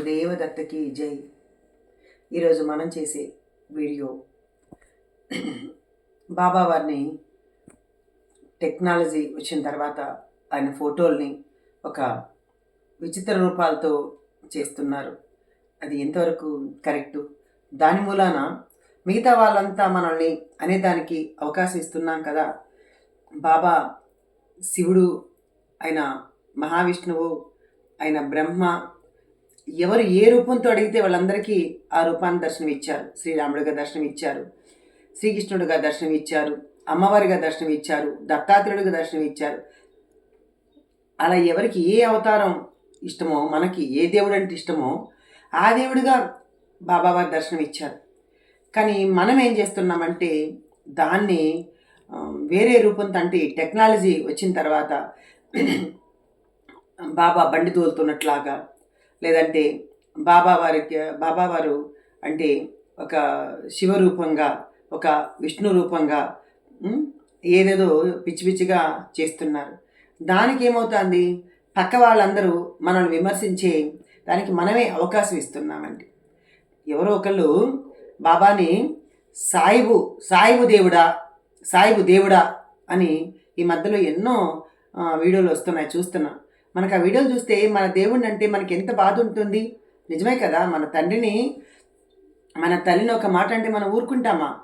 గురుదేవ దత్తకి జై. ఈరోజు మనం చేసే వీడియో బాబా వారిని టెక్నాలజీ వచ్చిన తర్వాత ఆయన ఫోటోల్ని ఒక విచిత్ర రూపాలతో చేస్తున్నారు. అది ఎంతవరకు కరెక్టు? దాని మూలాన మిగతా వాళ్ళంతా మనల్ని అనేదానికి అవకాశం ఇస్తున్నాం కదా. బాబా శివుడు ఆయన మహావిష్ణువు ఆయన బ్రహ్మ ఎవరు ఏ రూపంతో అడిగితే వాళ్ళందరికీ ఆ రూపాన్ని దర్శనం ఇచ్చారు శ్రీరాముడిగా దర్శనం ఇచ్చారు శ్రీకృష్ణుడిగా దర్శనం ఇచ్చారు అమ్మవారిగా దర్శనం ఇచ్చారు దత్తాత్రేయుడిగా దర్శనం ఇచ్చారు అలా ఎవరికి ఏ అవతారం ఇష్టమో మనకి ఏ దేవుడు అంటే ఇష్టమో ఆ దేవుడిగా బాబావారి దర్శనం ఇచ్చారు కానీ మనం ఏం చేస్తున్నామంటే దాన్ని వేరే రూపంతో అంటే టెక్నాలజీ వచ్చిన తర్వాత బాబా బండి తోలుతున్నట్లాగా లేదంటే బాబా వారికి అంటే ఒక శివరూపంగా ఒక విష్ణు రూపంగా ఏదేదో పిచ్చి పిచ్చిగా చేస్తున్నారు. దానికి ఏమవుతుంది? పక్క వాళ్ళందరూ మనల్ని విమర్శించే దానికి మనమే అవకాశం ఇస్తున్నామండి. ఎవరో ఒకళ్ళు బాబాని సాయిబు సాయిబు దేవుడా సాయిబు దేవుడా అని ఈ మధ్యలో ఎన్నో వీడియోలు వస్తున్నాయి చూస్తున్నాను మనకు ఆ వీడియోలు చూస్తే మన దేవుడిని అంటే మనకి ఎంత బాధ ఉంటుంది? నిజమే కదా మన తండ్రిని మన తల్లిని ఒక మాట అంటే మనం ఊరుకుంటామా?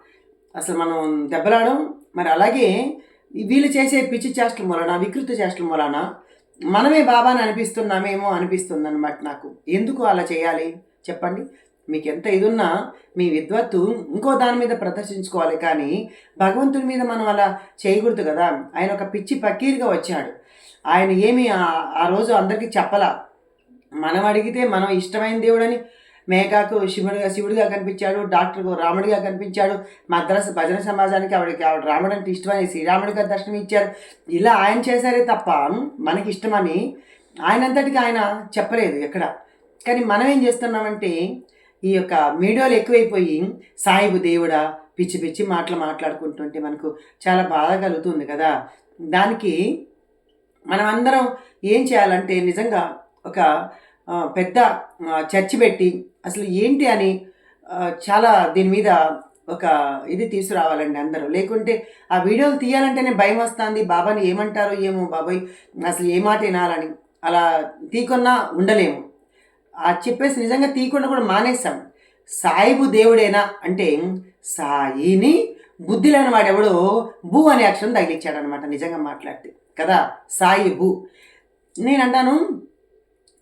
అసలు మనం దెబ్బలాడం మరి అలాగే వీళ్ళు చేసే పిచ్చి చేష్టల మూలన వికృత చేష్టల మూలన మనమే బాబాని అనిపిస్తున్నామేమో అనిపిస్తుంది అనమాట నాకు. ఎందుకు అలా చేయాలి? చెప్పండి. మీకు ఎంత ఇది ఉన్నా మీ విద్వత్తు ఇంకో దాని మీద ప్రదర్శించుకోవాలి కానీ భగవంతుడి మీద మనం అలా చేయకూడదు కదా. ఆయన ఒక పిచ్చి పకీర్గా వచ్చాడు. ఆయన ఏమి ఆ- రోజు అందరికీ చెప్పలా. మనం అడిగితే మనం ఇష్టమైన దేవుడని మేఘాకు శివుడిగా శివుడిగా కనిపించాడు డాక్టర్కు రాముడిగా కనిపించాడు మద్రాసు భజన సమాజానికి ఆవిడకి ఆవిడ రాముడు అంటే ఇష్టమని శ్రీరాముడిగా దర్శనం ఇచ్చారు. ఇలా ఆయన చేశారే తప్ప మనకి ఇష్టమని ఆయనంతటికి ఆయన చెప్పలేదు ఎక్కడ. కానీ మనం ఏం చేస్తున్నామంటే ఈ యొక్క మీడియాలు ఎక్కువైపోయి సాయిబు దేవుడా పిచ్చి పిచ్చి మాటలు మాట్లాడుకుంటుంటే మనకు చాలా బాధ కలుగుతుంది కదా. దానికి మనం అందరం ఏం చేయాలంటే నిజంగా ఒక పెద్ద చర్చి పెట్టి అసలు ఏంటి అని చాలా దీని మీద ఒక ఇది తీసుకురావాలండి అందరూ. లేకుంటే ఆ వీడియోలు తీయాలంటేనే భయం వస్తుంది. బాబాని ఏమంటారో ఏమో బాబాయ్ అసలు ఏ మాట వినాలని. అలా తీకున్నా ఉండలేము. ఆ చెప్పేసి నిజంగా తీయకుండా కూడా మానేసాం సాయిబు దేవుడేనా అంటే సాయిని బుద్ధి లేని వాడెవడో భూ అనే అక్షరం తగిలిచ్చాడనమాట నిజంగా మాట్లాడితే. కదా? సాయిబు. నేను అంటాను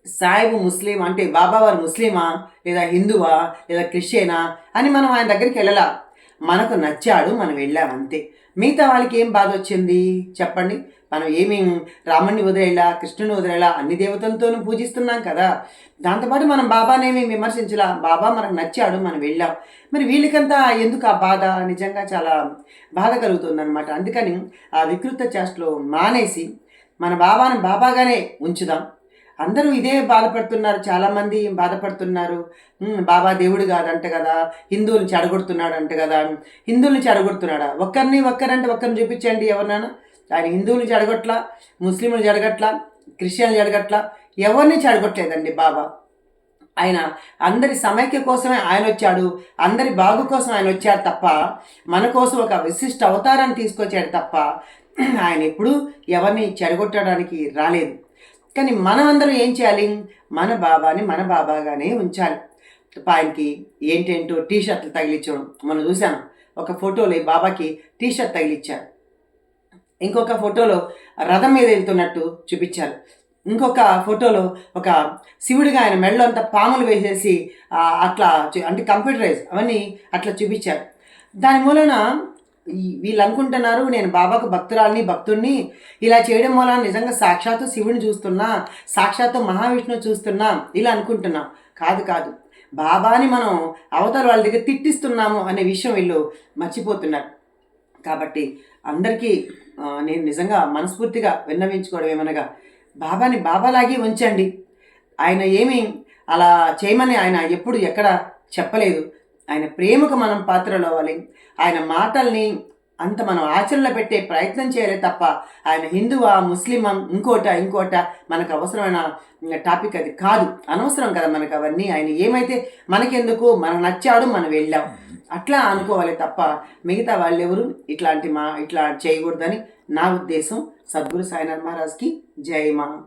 సాయిబు ముస్లిం అంటే బాబావారు ముస్లిమా? లేదా హిందువా? లేదా క్రిస్టియనా? అని మనం ఆయన దగ్గరికి వెళ్ళాల? మనకు నచ్చాడు మనం వెళ్ళాం అంతే. మిగతా వాళ్ళకి ఏం బాధ వచ్చింది? చెప్పండి. మనం ఏమి రాముణ్ణి వదిలేలా కృష్ణుని వదిలేలా అన్ని దేవతలతోనూ పూజిస్తున్నాం కదా. దాంతోపాటు మనం బాబానేమి విమర్శించలా. బాబా మనకు నచ్చాడు మనం వెళ్ళాం. మరి వీళ్ళకంతా ఎందుకు ఆ బాధ? నిజంగా చాలా బాధ కలుగుతుందన్నమాట. అందుకని ఆ వికృత చేష్టలో మానేసి మన బాబాను బాబాగానే ఉంచుదాం. అందరూ ఇదే బాధపడుతున్నారు చాలామంది బాధపడుతున్నారు. బాబా దేవుడు కాదంట కదా హిందువులు చెడగొడుతున్నాడు అంట కదా హిందువుల్ని చెడగొడుతున్నాడా? ఒక్కరిని ఒక్కరంటే ఒక్కరిని చూపించండి ఎవరినైనా. ఆయన హిందువులు చెడగొట్ల ముస్లింలు జడగట్లా క్రిస్టియన్లు జడగట్లా ఎవరిని చెడగొట్టలేదండి బాబా. ఆయన అందరి సమైక్య కోసమే ఆయన వచ్చాడు అందరి బాగు కోసం ఆయన వచ్చాడు తప్ప మన కోసం ఒక విశిష్ట అవతారాన్ని తీసుకొచ్చాడు తప్ప ఆయన ఎప్పుడూ ఎవరిని చెడగొట్టడానికి రాలేదు. కానీ మనమందరం ఏం చేయాలి? మన బాబాని మన బాబాగానే ఉంచాలి. తప్ప ఆయనకి ఏంటేంటో టీ షర్ట్లు తగిలించడం. మనం చూసాం ఒక ఫోటోలో ఈ బాబాకి టీ షర్ట్ తగిలిచ్చారు. ఇంకొక ఫోటోలో రథం మీద వెళ్తున్నట్టు చూపించారు. ఇంకొక ఫోటోలో ఒక శివుడిగా ఆయన మెడలో అంతా పాములు వేసేసి అట్లా అంటే కంప్యూటరైజ్ అవన్నీ అట్లా చూపించారు. దాని మూలన వీళ్ళు అనుకుంటున్నారు నేను బాబాకు భక్తురాలని భక్తుడిని ఇలా చేయడం వల్ల నిజంగా సాక్షాత్తు శివుని చూస్తున్నా సాక్షాత్తు మహావిష్ణువు చూస్తున్నా ఇలా అనుకుంటున్నా. కాదు కాదు. బాబాని మనం అవతల వాళ్ళ దగ్గర తిట్టిస్తున్నాము అనే విషయం వీళ్ళు మర్చిపోతున్నారు. కాబట్టి అందరికీ నేను నిజంగా మనస్ఫూర్తిగా విన్నవించుకోవడం ఏమనగా బాబాని బాబాలాగే ఉంచండి. ఆయన ఏమి అలా చేయమని ఆయన ఎప్పుడు ఎక్కడ చెప్పలేదు. ఆయన ప్రేమకు మనం పాత్రలు అవ్వాలి ఆయన మాటల్ని అంత మనం ఆచరణలో పెట్టే ప్రయత్నం చేయాలి తప్ప ఆయన హిందువా ముస్లిమా ఇంకోట ఇంకోట మనకు అవసరమైన టాపిక్ అది కాదు. అనవసరం కదా మనకు అవన్నీ. ఆయన ఏమైతే మనకెందుకు మనం నచ్చాడు మనం వెళ్ళాం. అట్లా అనుకోవాలి తప్ప మిగతా వాళ్ళెవరు? ఇట్లాంటి మా ఇట్లా చేయకూడదని నా ఉద్దేశం. సద్గురు సాయినాథ్ మహారాజ్కి జై మా.